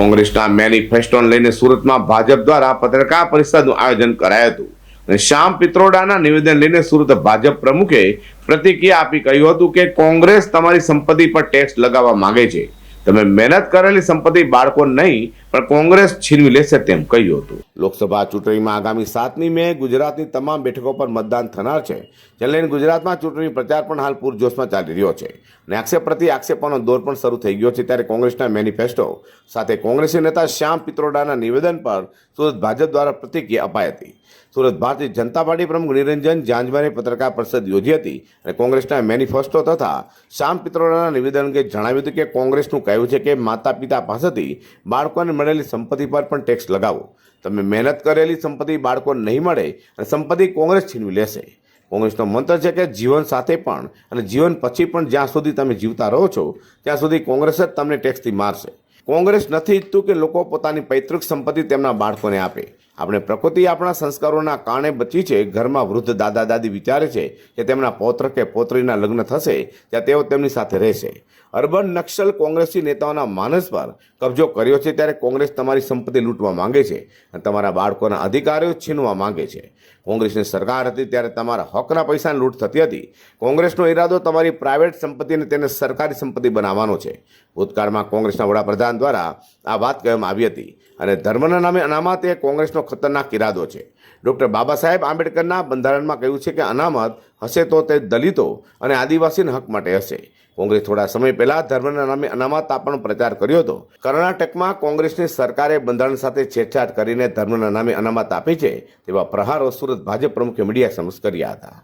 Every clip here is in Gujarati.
કોંગ્રેસના મેનિફેસ્ટોને લઈને સુરતમાં ભાજપ દ્વારા પત્રકાર પરિષદનું આયોજન કરાયું હતું. અને શ્યામ પિત્રોડાના નિવેદન લઈને સુરત ભાજપ પ્રમુખે પ્રતિક્રિયા આપી કહ્યું હતું કે કોંગ્રેસ તમારી સંપત્તિ પર ટેક્સ લગાવવા માંગે છે. તમે મહેનત કરેલી સંપત્તિ બાળકો નહીં પણ કોંગ્રેસ છીનવી લેશે તેમ કહ્યું હતું. લોકસભા ચૂંટણીમાં આગામી સાતમી મે ગુજરાતની તમામ બેઠકો પર મતદાન થનાર છે. જેને લઈને ગુજરાતમાં ચૂંટણી પ્રચાર પણ હાલ પૂરજોશમાં ચાલી રહ્યો છે. અને આક્ષેપ પ્રતિ આક્ષેપોનો દોર પણ શરૂ થઈ ગયો છે ત્યારે કોંગ્રેસના મેનિફેસ્ટો સાથે કોંગ્રેસી નેતા શ્યામ પિત્રોડાના નિવેદન પર સુરત ભાજપ દ્વારા પ્રતિક્રિયા અપાઈ હતી. સુરત ભારતીય જનતા પાર્ટી પ્રમુખ નિરંજન જાંજવાને પત્રકાર પરિષદ યોજી હતી અને કોંગ્રેસના મેનિફેસ્ટો તથા શ્યામ પિત્રોડાના નિવેદન અંગે જણાવ્યું હતું કે કોંગ્રેસનું કહેવું છે કે માતા પિતા પાસેથી બાળકોને મળેલી સંપત્તિ પર પણ ટેક્સ લગાવો. તમે મહેનત કરેલી સંપત્તિ બાળકોને નહીં મળે અને સંપત્તિ કોંગ્રેસ છીનવી લેશે. કોંગ્રેસનો મંત્ર છે કે જીવન સાથે પણ અને જીવન પછી પણ જ્યાં સુધી તમે જીવતા રહો છો, ત્યાં સુધી કોંગ્રેસ જ તમને ટેક્સથી મારશે. કોંગ્રેસ નથી ઈચ્છતું કે લોકો પોતાની પૈતૃક સંપત્તિ તેમના બાળકોને આપે. આપણે પ્રકૃતિ આપણા સંસ્કારોના કારણે બચી છે. ઘરમાં વૃદ્ધ દાદા દાદી વિચારે છે કે તેમના પૌત્ર કે પૌત્રીના લગ્ન થશે ત્યાં તેઓ તેમની સાથે રહેશે. અર્બન નક્સલ કોંગ્રેસી નેતાઓના માનસ પર કબજો કર્યો છે ત્યારે કોંગ્રેસ તમારી સંપત્તિ લૂંટવા માંગે છે અને તમારા બાળકોના અધિકારો છીનવા માંગે છે. કોંગ્રેસની સરકાર હતી ત્યારે તમારા હકના પૈસાની લૂંટ થતી હતી. કોંગ્રેસનો ઈરાદો તમારી પ્રાઇવેટ સંપત્તિને તેને સરકારી સંપત્તિ બનાવવાનો છે. ભૂતકાળમાં કોંગ્રેસના વડાપ્રધાન દ્વારા આ વાત કહેવામાં આવી હતી અને ધર્મના નામે અનામત એ કોંગ્રેસનો ખતરનાક ઇરાદો છે. ડૉક્ટર બાબા સાહેબ આંબેડકરના બંધારણમાં કહ્યું છે કે અનામત હશે તો તે દલિતો અને આદિવાસીના હક માટે હશે. કોંગ્રેસ થોડા સમય પહેલા ધર્મના નામે અનામત પણ પ્રચાર કર્યો હતો. કર્ણાટકમાં કોંગ્રેસની સરકારે બંધારણ સાથે છેડછાડ કરીને ધર્મના નામે અનામત આપી છે તેવા પ્રહારો સુરત ભાજપ પ્રમુખે મીડિયા સમક્ષ કર્યા હતા.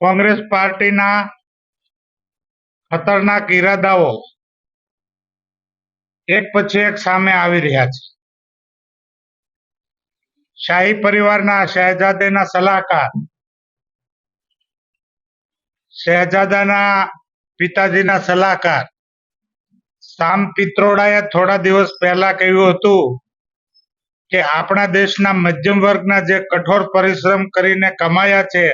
કોંગ્રેસ પાર્ટીના ખતરનાક ઈરાદાઓ એક પછી એક સામે આવી રહ્યા છે. શાહી પરિવારના શહેજાદેના સલાહકાર. શહેજાદાના પિતાજીના સલાહકાર. સામ પિત્રોડાએ થોડા દિવસ પહેલા કહ્યું હતું કે, આપણા દેશના મધ્યમ વર્ગના જે કઠોર પરિશ્રમ કરીને કમાયા છે,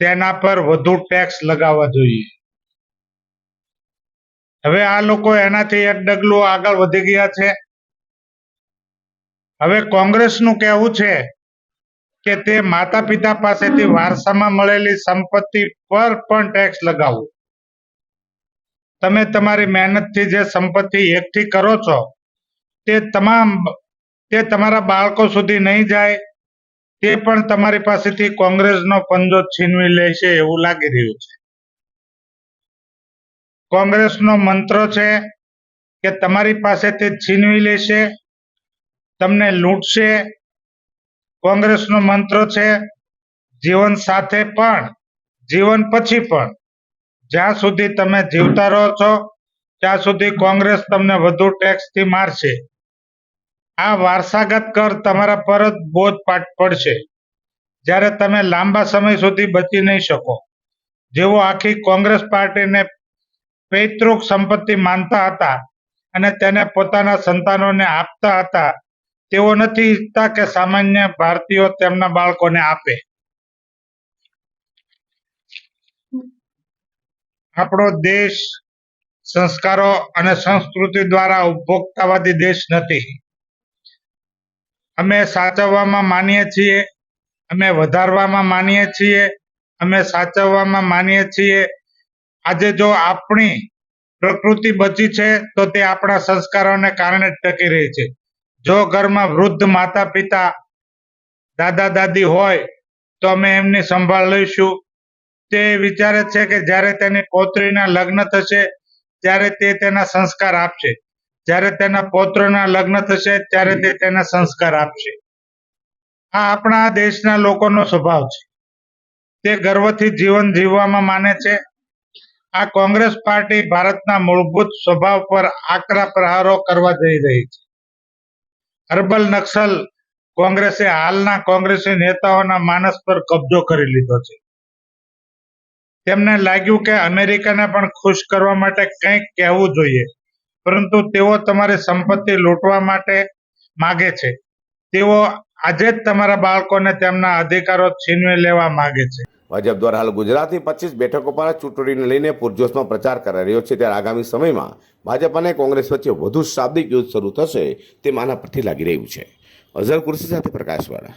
તેના પર વધુ ટેક્સ લગાવવા જોઈએ. હવે આ લોકો એનાથી એક ડગલું આગળ વધી ગયા છે. હવે કોંગ્રેસનું કહેવું છે કે તે માતા પિતા પાસેથી વારસામાં મળેલી સંપત્તિ પર પણ ટેક્સ લગાવો. તમે તમારી મહેનતથી જે સંપત્તિ એકઠી કરો છો, તે તમામ, તે તમારા બાળકો સુધી નહીં જાય, તે પણ તમારી પાસેથી કોંગ્રેસનો પંજો છીનવી લેશે એવું લાગી રહ્યું છે. કોંગ્રેસનો મંત્ર છે કે તમારી પાસેથી છીનવી લેશે તમને લૂંટશે, કોંગ્રેસનો મંત્ર છે, જીવન સાથે પણ, જીવન પછી પણ. જ્યાં સુધી તમે જીવતા રહો છો, ત્યાં સુધી કોંગ્રેસ તમને વધુ ટેક્સથી મારશે. આ વારસાગત કર તમારા પર જ બોજ પડશે. જ્યારે તમે લાંબા સમય સુધી બચી નહીં શકો. જેઓ આખી કોંગ્રેસ પાર્ટીને પૈતૃક સંપત્તિ માનતા હતા અને તેને પોતાના સંતાનોને આપતા હતા તેઓ નથી ઈચ્છતા કે સામાન્ય ભારતીયો તેમના બાળકોને આપે. આપણો દેશ સંસ્કારો અને સંસ્કૃતિ દ્વારા ઉપભોક્તાવાદી દેશ નથી. અમે સાચવવામાં માનીએ છીએ, અમે વધારવામાં માનીએ છીએ, અમે સાચવવામાં માનીએ છીએ. આજે જો આપણી પ્રકૃતિ બચી છે, તો તે આપણા સંસ્કારોને કારણે જ ટકી રહી છે. જો ઘરમાં વૃદ્ધ માતા પિતા દાદા દાદી હોય, તો અમે એમની સંભાળ લઈશું. તે વિચારે છે કે જ્યારે તેની પૌત્રીના લગ્ન થશે, ત્યારે તે તેના સંસ્કાર આપશે. જ્યારે તેના પૌત્રના લગ્ન થશે, ત્યારે તે તેના સંસ્કાર આપશે. આ આપણા દેશના લોકોનો સ્વભાવ છે. તે ગર્વથી જીવન જીવવામાં માને છે. આ કોંગ્રેસ પાર્ટી ભારતના મૂળભૂત સ્વભાવ પર આકરા પ્રહારો કરવા જઈ રહી છે. અર્બલ નક્સલ કોંગ્રેસે હાલના કોંગ્રેસી નેતાઓના માનસ પર કબજો કરી લીધો છે. તેમને લાગ્યું કે અમેરિકાને પણ ખુશ કરવા માટે કંઈક કહેવું જોઈએ, પરંતુ તેઓ તમારી સંપત્તિ લૂંટવા માટે માગે છે. તેઓ આજે જ તમારા બાળકોને તેમના અધિકારો છીનવી લેવા માગે છે. ભાજપ દ્વારા હાલ ગુજરાતની પચીસ બેઠકો પર ચૂંટણીને લઈને પૂરજોશમાં પ્રચાર કરાઈ રહ્યો છે. ત્યારે આગામી સમયમાં ભાજપ અને કોંગ્રેસ વચ્ચે વધુ શાબ્દિક યુદ્ધ શરૂ થશે તે માના પરથી લાગી રહ્યું છે. અઝર કુર્સી સાથે પ્રકાશવાળા.